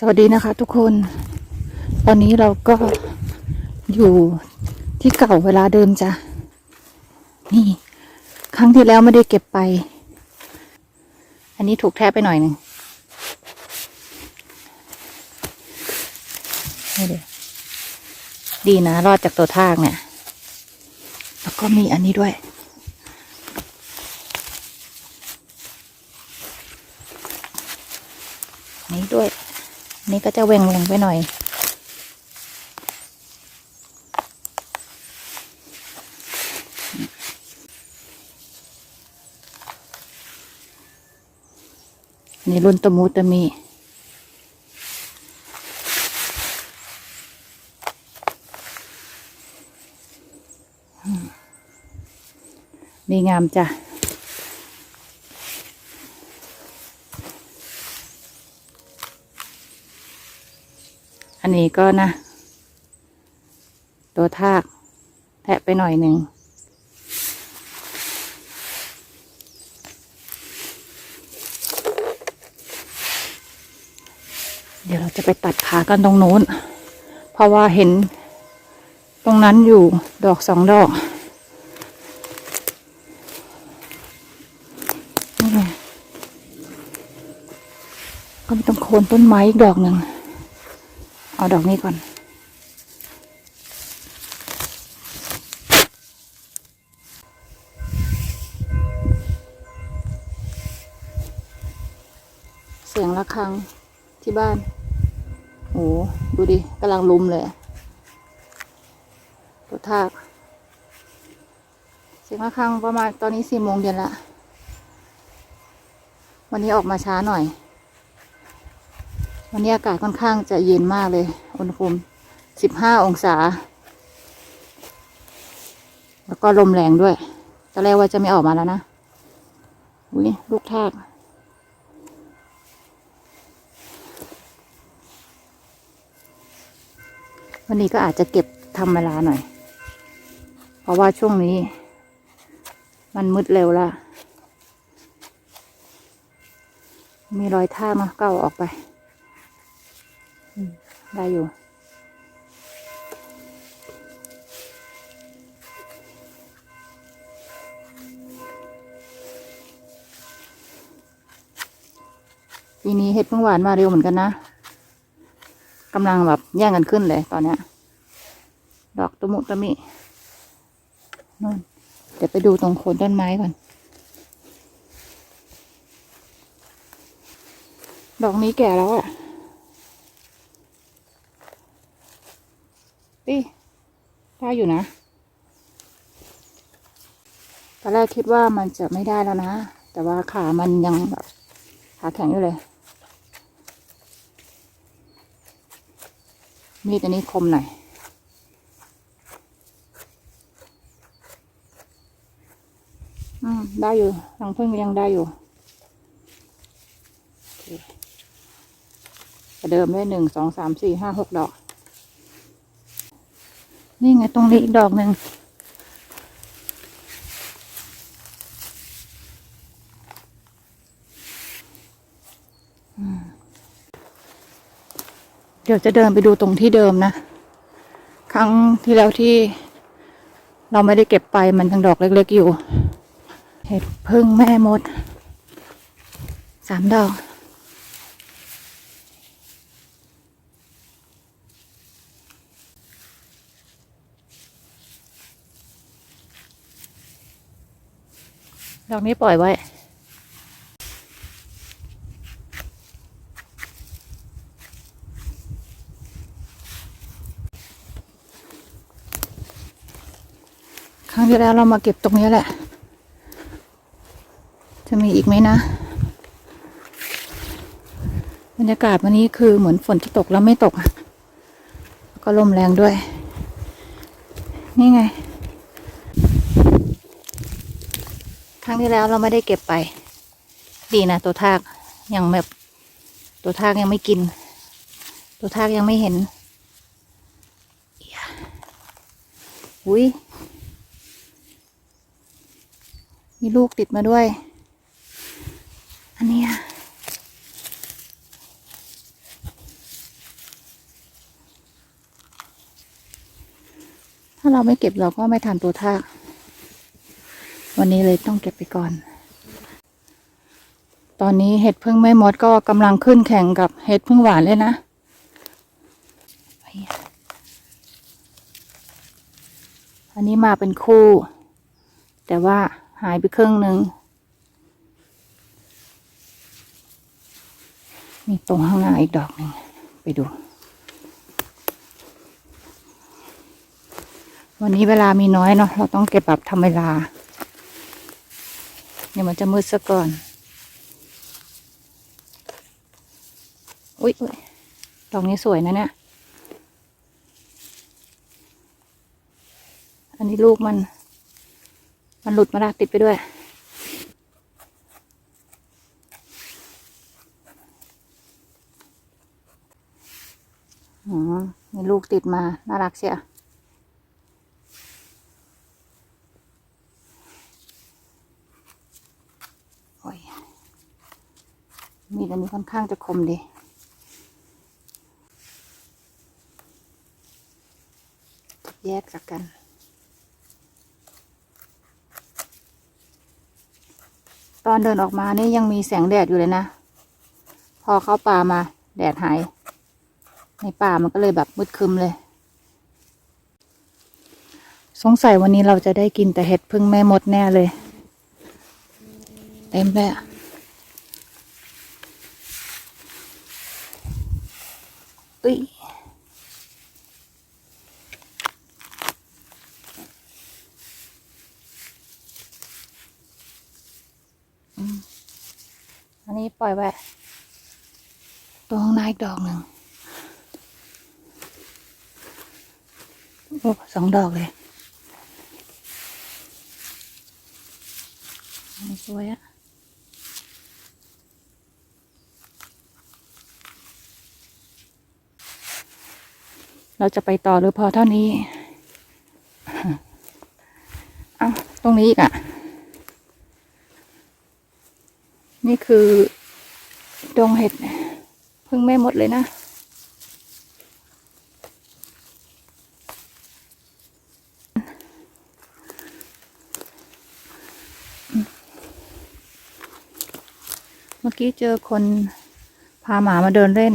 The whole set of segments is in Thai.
สวัสดีนะคะ ทุกคน ตอนนี้เราก็อยู่ที่เก่าเวลาเดิมจ้ะ นี่ ครั้งที่แล้วไม่ได้เก็บไป อันนี้ถูกแทบไปหน่อยหนึ่งนี่เดี๋ยดีนะ รอดจากตัวทากเนี่ย แล้วก็มีอันนี้ด้วย นี้ด้วย นี่ก็จะแหว่งแหวงๆไปหน่อย นี่รุ่นตะมูตะมีมดีงามจ้ะ อันนี้ก็นะ ตัวทากแทะไปหน่อยหนึ่งเดี๋ยวเราจะไปตัดขากันตรงโน้น เพราะว่าเห็นตรงนั้นอยู่ดอกสองดอกก็มีตรงโคนต้นไม้อีกดอกหนึ่ง เอาดอกนี้ก่อน เสียงะระฆังที่บ้าน โอ้ดูดิกำลังลุมเลย ตัวทาก เสียงะระฆังประมาณตอนนี้สี่โมงเย็นละ วันนี้ออกมาช้าหน่อย วันนี้อากาศค่อนข้างจะเย็นมากเลย อุณหภูมิสิบห้าองศา แล้วก็ลมแรงด้วยตอนแรกว่าจะไม่ออกมาแล้วนะ อุ้ยลูกทากวันนี้ก็อาจจะเก็บทำเวลาหน่อย เพราะว่าช่วงนี้ มันมืดเร็วละ มีรอยทากเนาะก็เอาออกไป ได้อยู่ ปีนี้เห็ดเพิ่งหวานมาเร็วเหมือนกันนะกำลังแบบแย่งกันขึ้นเลยตอนเนี้ย ดอกตะมุตะมินู่นเดี๋ยวไปดูตรงโคนต้นไม้ก่อน ดอกนี้แก่แล้วอะนี่ ได้อยู่นะ ตอนแรกคิดว่ามันจะไม่ได้แล้วนะ แต่ว่าขามันยังแบบขาแข็งอยู่เลย มีดอันนี้คมหน่อยอืมได้อยู่รังพึ่งยังได้อยู่ประเดิมได้หนึ่งสองสามสี่ห้าหกดอก นี่ไงตรงนี้อีกดอกหนึ่งเดี๋ยวจะเดินไปดูตรงที่เดิมนะ ครั้งที่แล้วที่ เราไม่ได้เก็บไปมันทั้งดอกเล็ก ๆ อยู่ เห็ดพึ่งแม่มด สามดอก อกนี้ปล่อยไว้ครั้งที่แล้วเรามาเก็บตรงนี้แหละ จะมีอีกไหมนะ บรรยากาศวันนี้คือเหมือนฝนจะตกแล้วไม่ตก ก็ลมแรงด้วย นี่ไง ครั้งที่แล้วเราไม่ได้เก็บไป ดีนะตัวทากยังแบบตัวทากยังไม่กิน ตัวทากยังไม่เห็นอุ้ยมีลูกติดมาด้วย อันนี้ถ้าเราไม่เก็บเราก็ไม่ทันตัวทาก วันนี้เลยต้องเก็บไปก่อน ตอนนี้เห็ดพึ่งไม่มดก็กำลังขึ้นแข่งกับเห็ดพึ่งหวานเลยนะอันนี้มาเป็นคู่ แต่ว่าหายไปครึ่งหนึ่งมีตรงข้างหน้าอีกดอกหนึ่งไปดู วันนี้เวลามีน้อยเนาะเราต้องเก็บแบบทำเวลา เดี๋ยวมันจะมืดซะก่อน อุ๊ยดอกนี้สวยนะเนี่ย อันนี้ลูกมัน มันหลุดมาละติดไปด้วยอ๋อมีลูกติดมา น่ารักเชียวโอ้ย มีดอันนี้ค่อนข้างจะคมดีแยกจากกัน ตอนเดินออกมานี่ยังมีแสงแดดอยู่เลยนะ พอเข้าป่ามาแดดหาย ในป่ามันก็เลยแบบมืดคึมเลย สงสัยวันนี้เราจะได้กินแต่เห็ดพึ่งแม่มดแน่เลย เต็มเลยอะ อุ้ยอันนี้ปล่อยไว้ตรงนายดอกหนึ่งโอ้สองดอกเลยสวยอะ เราจะไปต่อหรือพอเท่านี้ เอ้าตรงนี้อีกอะนี่คือ ดงเห็ดเพึ่งไม่หมดเลยนะ เมื่อกี้เจอคนพาหมามาเดินเล่น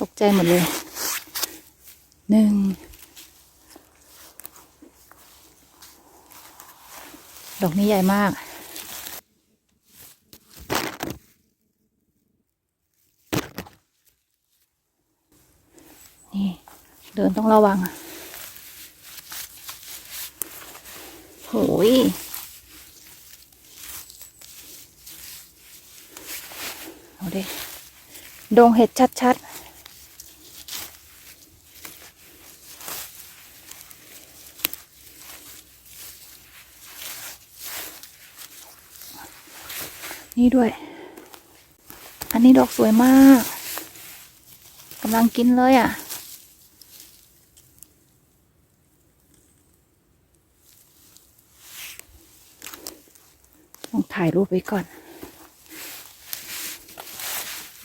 ตก ใจหมดเลยหนึ่งดอกนี้ใหญ่มากนี่เดินต้องระวังโหยเอาดิดงเห็ดชัดๆ นี่ด้วย อันนี้ดอกสวยมากกำลังกินเลยอะ ต้องถ่ายรูปไว้ก่อน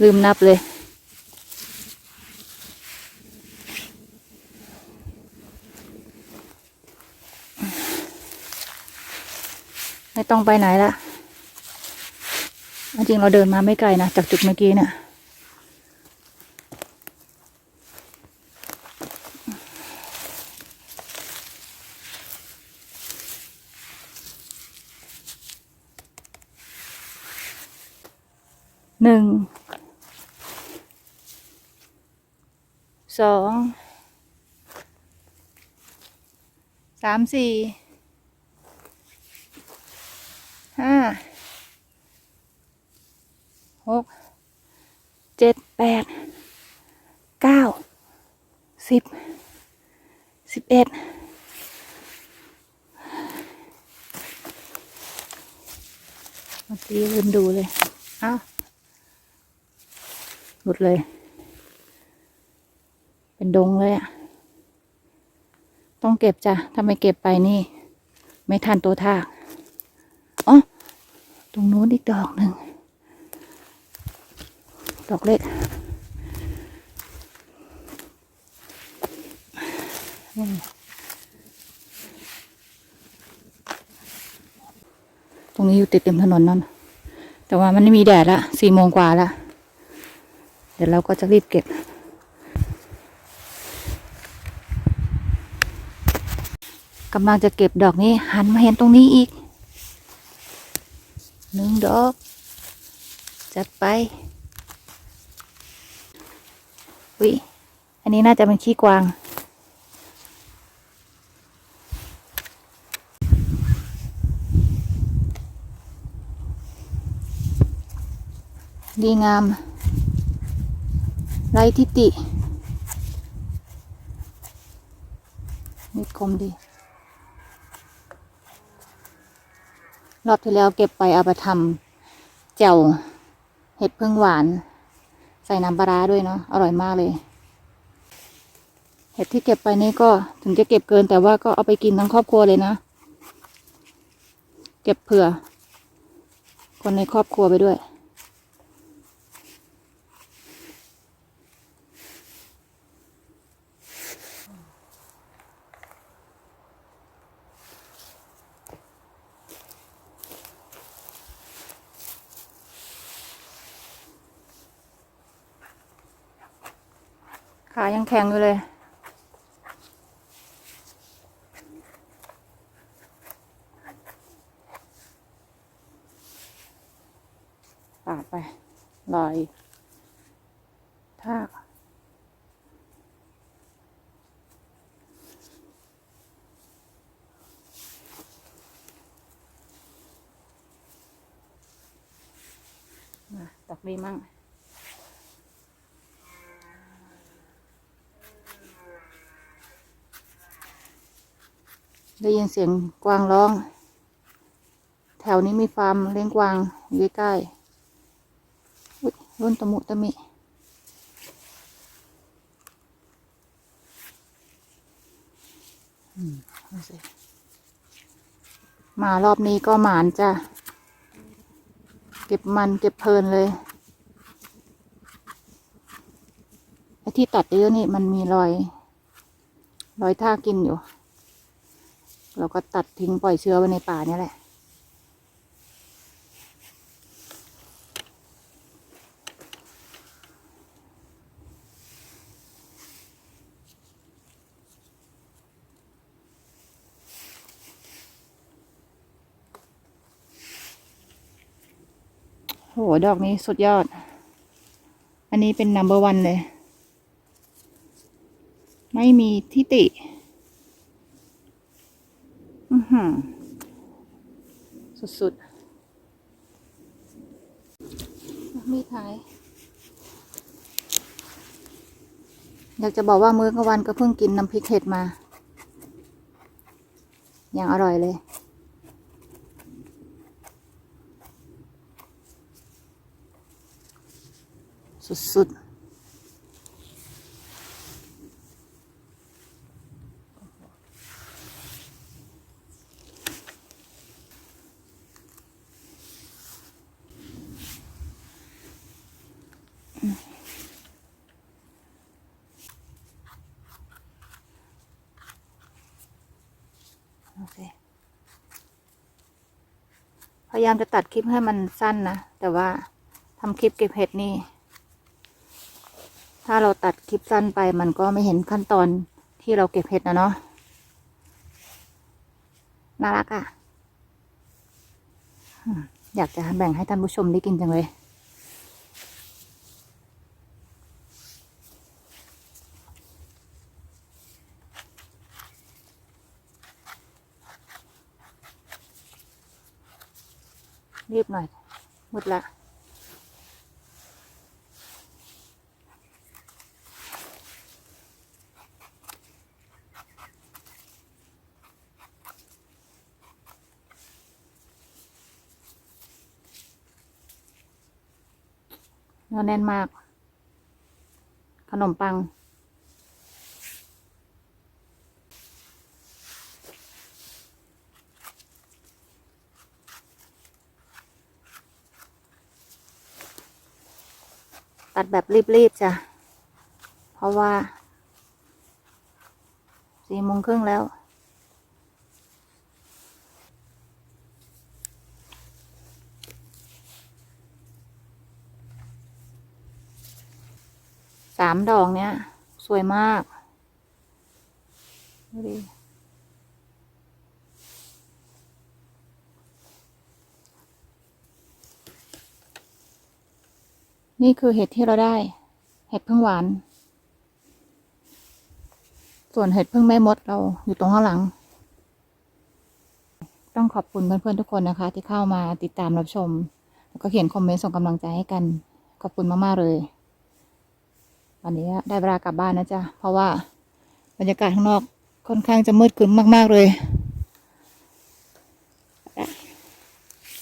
ลืมนับเลยไม่ต้องไปไหนละ จริงเราเดินมาไม่ไกลนะ จากจุดเมื่อกี้เนี่ย หนึ่ง สอง สามสี่ ห้า กเจ็ดแปดเก้าสิบสิบเอ็ดเมื่อกี้ลืมดูเลยเอ้าหลุดเลย เป็นดงเลยอะต้องเก็บจ้ะถ้าไม่เก็บไปนี่ ไม่ทันตัวทากอ๋อตรงนู้นอีกดอกหนึ่ง ดอกเล็ก ตรงนี้อยู่ติดเต็มถนนนั่น แต่ว่ามันไม่มีแดดละสี่โมงกว่าละ เดี๋ยวเราก็จะรีบเก็บ กำลังจะเก็บดอกนี้ หันมาเห็นตรงนี้อีก หนึ่งดอก จัดไป วิอันนี้น่าจะเป็นขี้กวาง ดีงาม ไรทิตินี่คมดี รอบที่แล้วเก็บไปเอาไปทำแจ่วเห็ดพึ่งหวาน ใส่น้ำปลาร้าด้วยเนาะอร่อยมากเลย เห็ดที่เก็บไปนี่ก็ถึงจะเก็บเกินแต่ว่าก็เอาไปกินทั้งครอบครัวเลยนะ เก็บเผื่อ คนในครอบครัวไปด้วย ขายังแข็งอยู่เลยปาดไปลอยทากมาดอกนี้มั่ง ได้ยินเสียงกวางร้อง แถวนี้มีฟาร์มเลี้ยงกวางอยู่ใกล้ๆรุ่นตะมุตะมิอืมดูสิมารอบนี้ก็หมานจ้ะ เก็บมันเก็บเพลินเลยไอ้ที่ตัดเยอะนี่มันมีรอย รอยท่ากินอยู่ เราก็ตัดทิ้งปล่อยเชื้อไว้ในป่านี่แหละโห ดอกนี้สุดยอด อันนี้เป็น number one เลย ไม่มีที่ติ สุดๆ มีดหาย อยากจะบอกว่ามื้อกลางวันก็เพิ่งกินน้ำพริกเห็ดมา อย่างอร่อยเลยสุดๆ ยายามจะตัดคลิปให้มันสั้นนะ แต่ว่าทำคลิปเก็บเห็ดนี่ ถ้าเราตัดคลิปสั้นไปมันก็ไม่เห็นขั้นตอนที่เราเก็บเห็ดนะเนาะ น่ารักอะ่ะอืมอยากจะแบ่งให้ท่านผู้ชมได้กินจังเลย รีบหน่อยหมดละเนื้อแน่นมาก ขนมปังัดแบบรีบๆจ้ะ เพราะว่าสี่โมงครึ่งแล้ว สามดอกเนี้ย สวยมากดูดิ นี่คือเห็ดที่เราได้ เห็ดพึ่งหวาน ส่วนเห็ดพึ่งแม่มดเราอยู่ตรงข้างหลัง ต้องขอบคุณเพื่อนๆทุกคนนะคะ ที่เข้ามาติดตามรับชม แล้วก็เขียนคอมเมนต์ส่งกำลังใจให้กัน ขอบคุณมากๆเลยวันนี้ได้เวลากลับบ้านนะจ๊ะ เพราะว่าบรรยากาศข้างนอกค่อนข้างจะมืดครึ้มมาก ๆ เลย